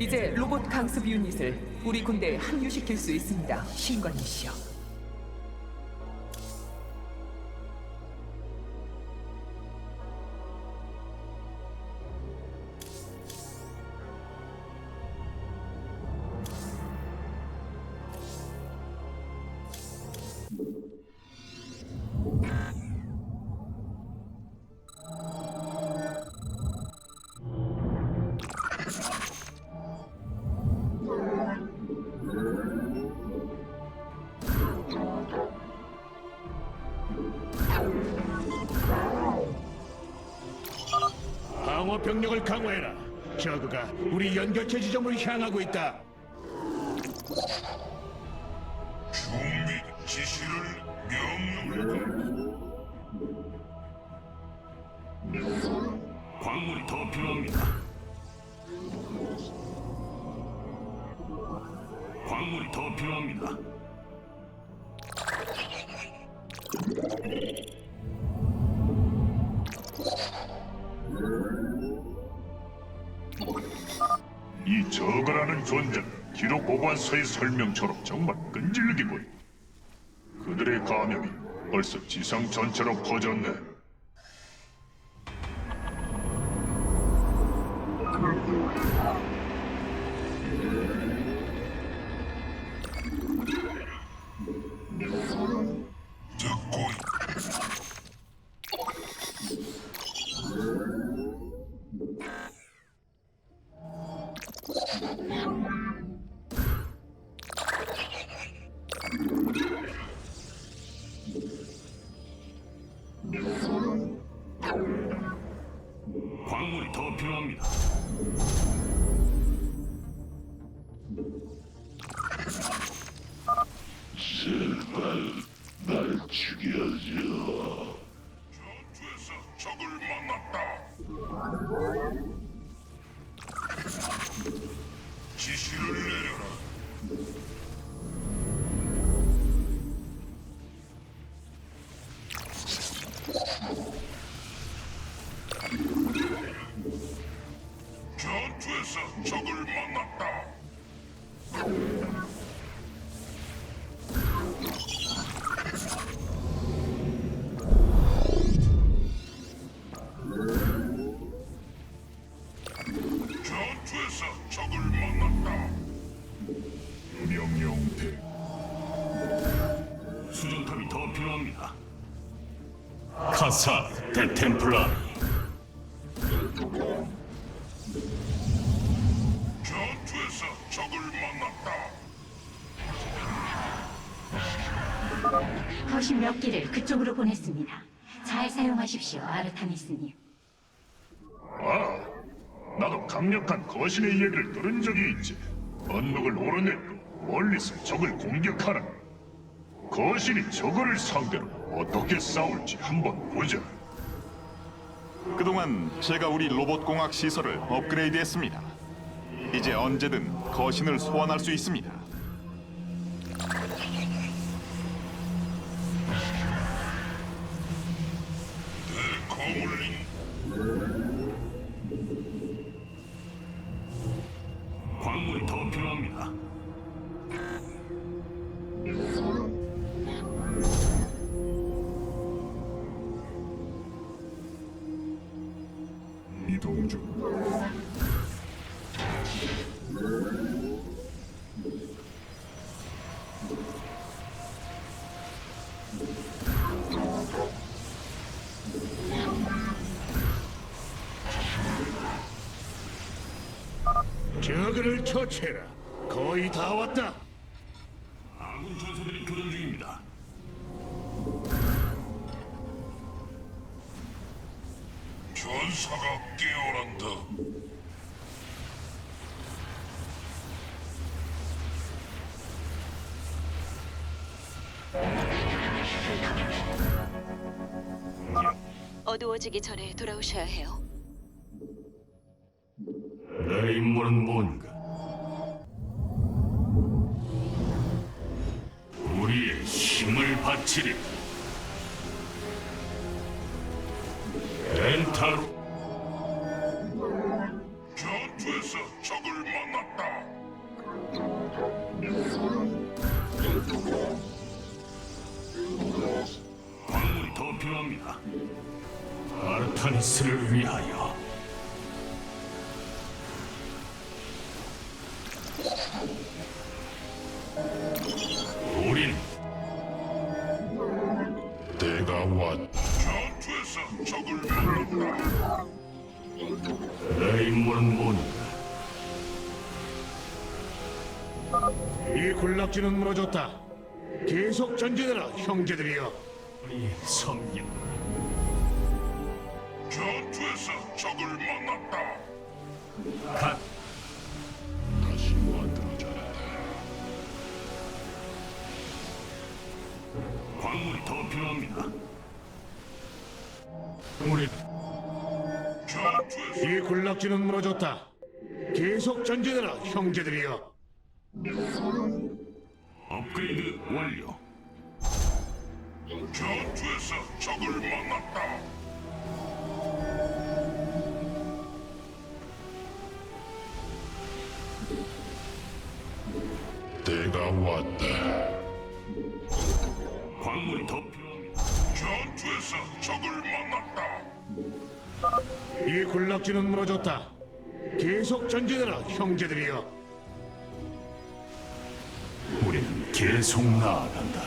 이제 로봇 강습 유닛을 우리 군대에 합류시킬 수 있습니다. 신관이시여. 방어 병력을 강화해라. 저그가 우리 연결체 지점을 향하고 있다. 중립 지시를 명령을 광물이 더 필요합니다. 광물이 더 필요합니다. 보관서의 설명처럼 정말 끈질기군. 그들의 감염이 벌써 지상 전체로 퍼졌네. 더 필요합니다. 카사 대 템플라리 전투에서 적을 만났다. 거신 몇 기를 그쪽으로 보냈습니다. 잘 사용하십시오, 아르타니스님. 아, 나도 강력한 거신의 이야기를 들은 적이 있지. 언덕을 오르내고 멀리서 적을 공격하라. 거신이 적을 상대로 어떻게 싸울지 한번 보자. 그동안 제가 우리 로봇 공학 시설을 업그레이드했습니다. 이제 언제든 거신을 소환할 수 있습니다. 이동 중. 저그를 처치해라. 거의 다 왔다. 전사가 깨어난다. 어두워지기 전에 돌아오셔야 해요. 내 임무는 뭔가? 우리의 힘을 바치리. 엔타로 내 임무는 뭔가 이 군락지는 무너졌다. 계속 전진해라, 형제들이여. 우리 성령 전투에서 적을 만났다. 갓 다시 만들어져라. 광물이 더 필요합니다. 우리 이 군락지는 무너졌다. 계속 전진해라, 형제들이여. 업그레이드 완료. 전투에서 적을 만났다. 이 군락지는 무너졌다. 계속 전진해라, 형제들이여. 우리는 계속 나아간다.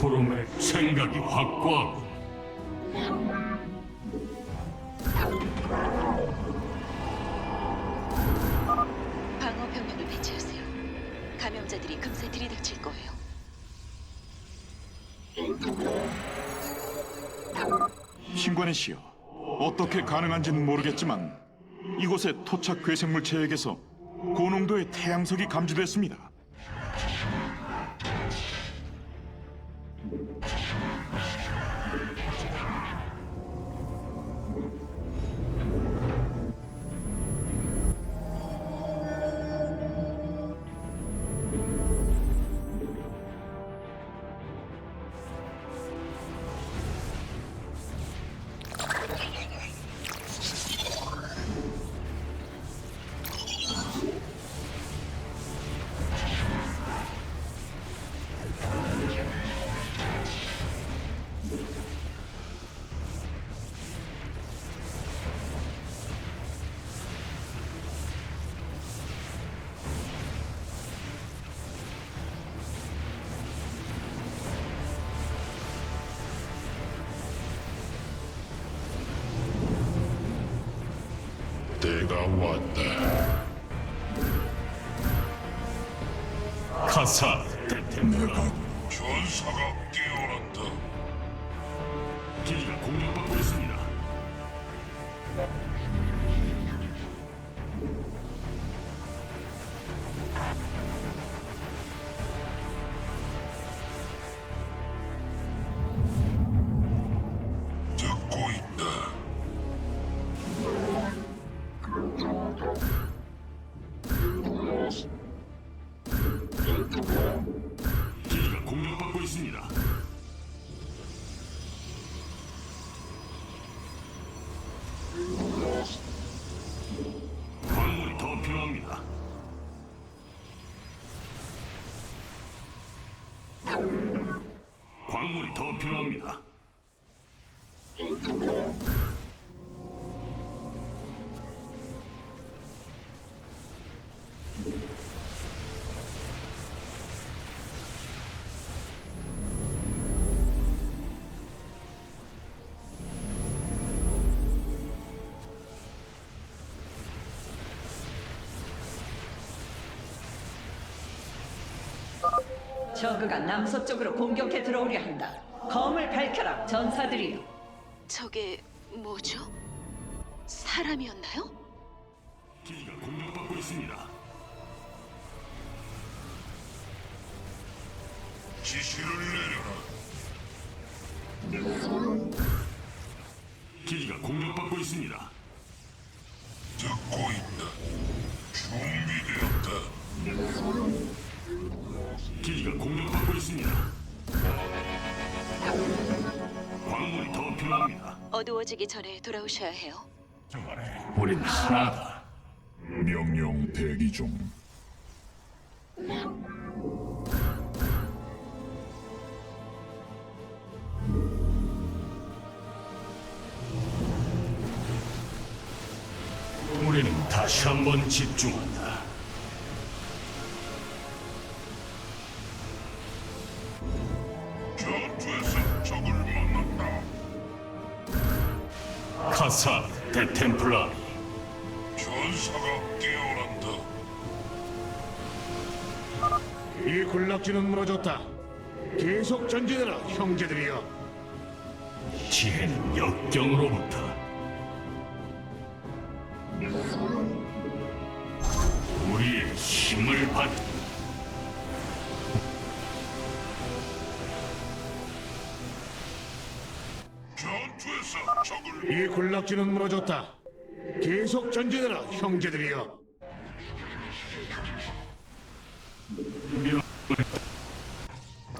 부름의 생각이 확고하고 방어 병력을 배치하세요. 감염자들이 금세 들이닥칠 거예요. 신관의 시여, 어떻게 가능한지는 모르겠지만 이곳의 토착 괴생물 체액에서 고농도의 태양석이 감지됐습니다. 때가 왔다. 카사 테테메가 전사가 깨어난다. 기지가 공격받고 있습니다. 더 필요합니다. 저그가 남서쪽으로 공격해 들어오려 한다. 검을 밝혀라, 전사들이여. 저게 뭐죠? 사람이었나요? 기지가 공격받고 있습니다. 지시를 내려라. 기지가 공격받고 있습니다. 어두워지기 전에 돌아오셔야 해요. 우린 하나다. 명령 대기 중. 우리는 다시 한번 집중한다. 카사 대 템플라리 전사가 깨어난다. 이 군락지는 무너졌다. 계속 전진해라, 형제들이여. 지혜는 역경으로부터 우리의 힘을 받 군락지는 무너졌다. 계속 전진해라, 형제들이여.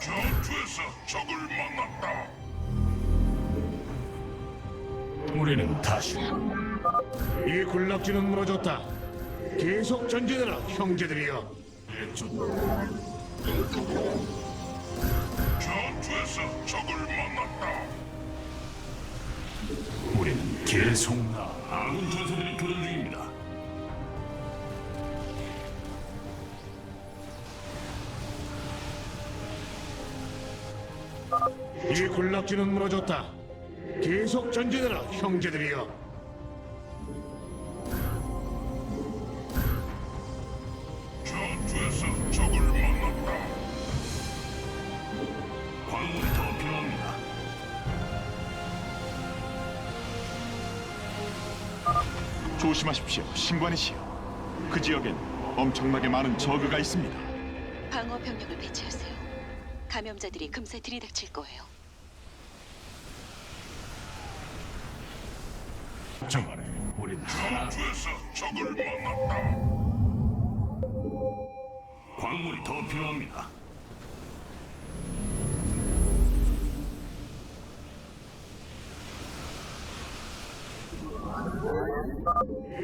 전투에서 적을 만났다. 우리는 다시 이 군락지는 무너졌다. 계속 전진해라, 형제들이여. 전투에서 적을 만났다. 계속 나 아군 전사들이 교전 중입니다. 이 군락지는 무너졌다. 계속 전진해라, 형제들이여. 조심하십시오, 신관이시여. 그 지역엔 엄청나게 많은 저그가 있습니다. 방어 병력을 배치하세요. 감염자들이 금세 들이닥칠 거예요. 정말에 우린 전투에서 적을 만났다. 광물이 더 필요합니다.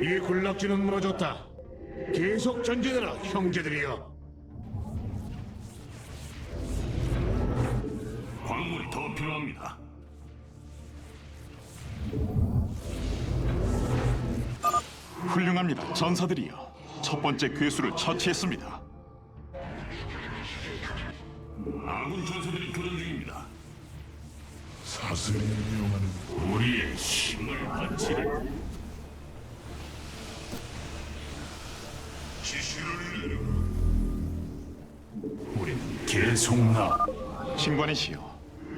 이 군락지는 무너졌다. 계속 전진해라, 형제들이여. 광물이 더 필요합니다. 훌륭합니다, 전사들이여. 첫 번째 괴수를 처치했습니다. 아군 전사들이 교전 중입니다. 사슬이 명하는 우리의 힘을 바치리 우리는 계속 나 신관이시여.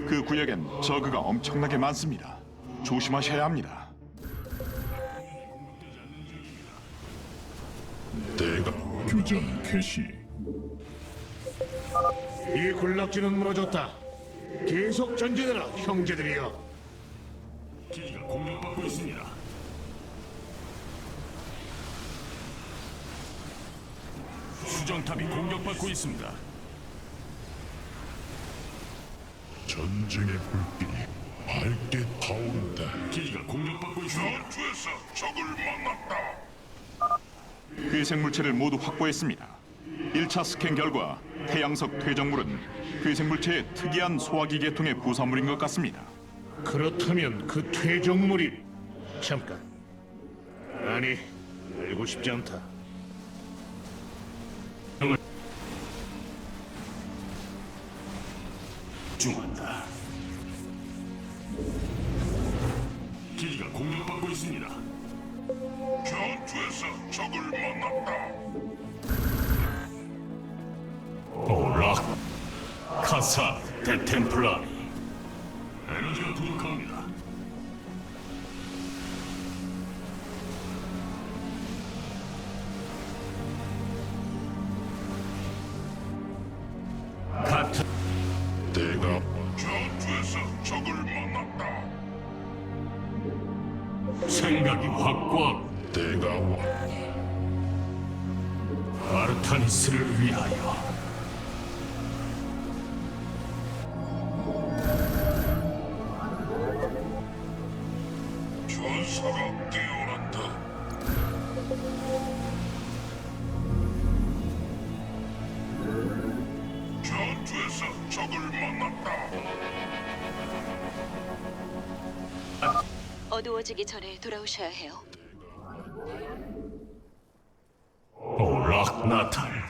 그 구역엔 저그가 엄청나게 많습니다. 조심하셔야 합니다. 내가 교전 개시. 이 군락지는 무너졌다. 계속 전진해라, 형제들이여. 기지가 공격받고 있습니다. 수정탑이 공격받고 있습니다. 전쟁의 불길이 밝게 타오른다. 기지가 공격받고 있습니다. 전투에서 적을 만났다. 괴생물체를 모두 확보했습니다. 1차 스캔 결과 태양석 퇴적물은 괴생물체의 특이한 소화기 계통의 부산물인 것 같습니다. 그렇다면 그 퇴적물이 잠깐. 아니, 알고 싶지 않다. 중한다. 기지가 공격받고 있습니다. 전투에서 적을 만났다. 오락 카사 대 템플라리 에너지가 부족합니다. 전투에서 적을 만났다. 생각이 확고하고 내가 왔다. 아르타니스를 위하여 어두워지기 전에 돌아오셔야 해요. 나탈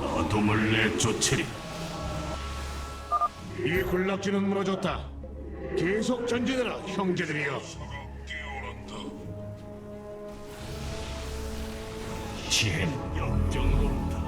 어둠을 내쫓으리 이 군락지는 무너졌다. 계속 전진해라, 형제들이여. 지혜는 역경으로다